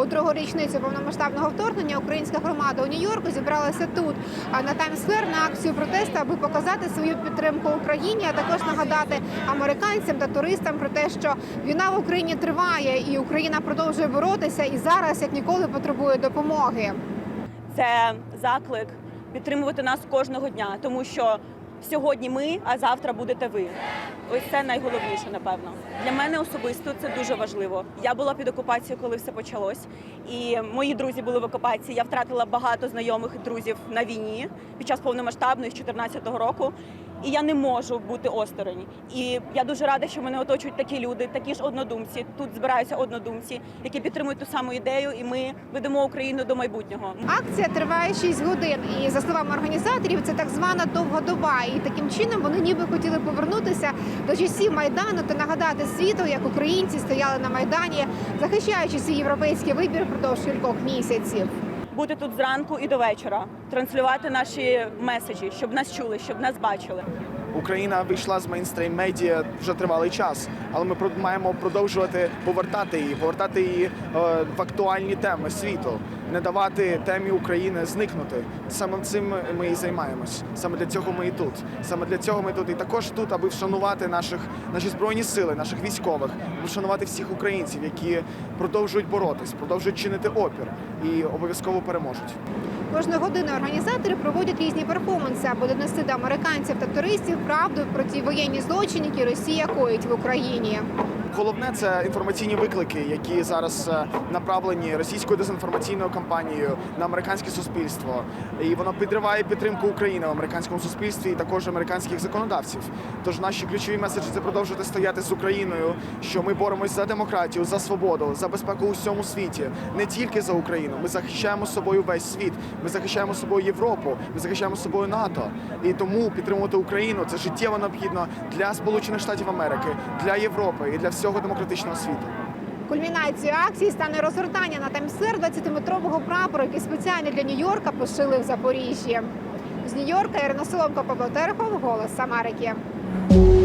У другу річницю повномасштабного вторгнення українська громада у Нью-Йорку зібралася тут, на Таймс-сквер на акцію протесту, аби показати свою підтримку Україні, а також нагадати американцям та туристам про те, що війна в Україні триває, і Україна продовжує боротися, і зараз як ніколи потребує допомоги. це заклик підтримувати нас кожного дня, тому що сьогодні ми, а завтра будете ви. Ось це найголовніше, напевно. Для мене особисто це дуже важливо. Я була під окупацією, коли все почалось, і мої друзі були в окупації. Я втратила багато знайомих друзів на війні під час повномасштабної з 2014 року. І я не можу бути осторонь. І я дуже рада, що мене оточують такі люди, такі ж однодумці. Тут збираються однодумці, які підтримують ту саму ідею, і ми ведемо Україну до майбутнього. Акція триває 6 годин, і за словами організаторів, це так звана довга доба. І таким чином вони ніби хотіли повернутися до часів майдану та нагадати світу, як українці стояли на майдані, захищаючи свій європейський вибір впродовж кількох місяців. бути тут зранку і до вечора, транслювати наші меседжі, щоб нас чули, щоб нас бачили. Україна вийшла з мейнстрім медіа вже тривалий час, але ми маємо продовжувати повертати її, повертати її е, в актуальні теми світу, не давати темі України зникнути. Саме цим ми і займаємось. Саме для цього ми і тут. Саме для цього ми тут і також тут, аби вшанувати наших наші збройні сили, наших військових, вшанувати всіх українців, які продовжують боротись, продовжують чинити опір і обов'язково переможуть. Кожну годину організатори проводять різні перформанси, аби донести до американців та туристів правду про ті воєнні злочини, які Росія коїть в Україні. Головне це інформаційні виклики, які зараз е, направлені російською дезінформаційною кампанією на американське суспільство, і воно підриває підтримку України в американському суспільстві і також американських законодавців. Тож наші ключові меседжі це продовжувати стояти з Україною, що ми боремось за демократію, за свободу, за безпеку у всьому світі, не тільки за Україну. Ми захищаємо собою весь світ. Ми захищаємо собою Європу. Ми захищаємо собою НАТО. І тому підтримувати Україну це життєво необхідно для Сполучених Штатів Америки, для Європи і для всього демократичного світу. Кульмінацією акції стане розгортання на Таймсер 20-метрового прапору, який спеціально для Нью-Йорка пошили в Запоріжжі. З Нью-Йорка Ірина Соломко, Павло Терехов, Голос Америки. Все.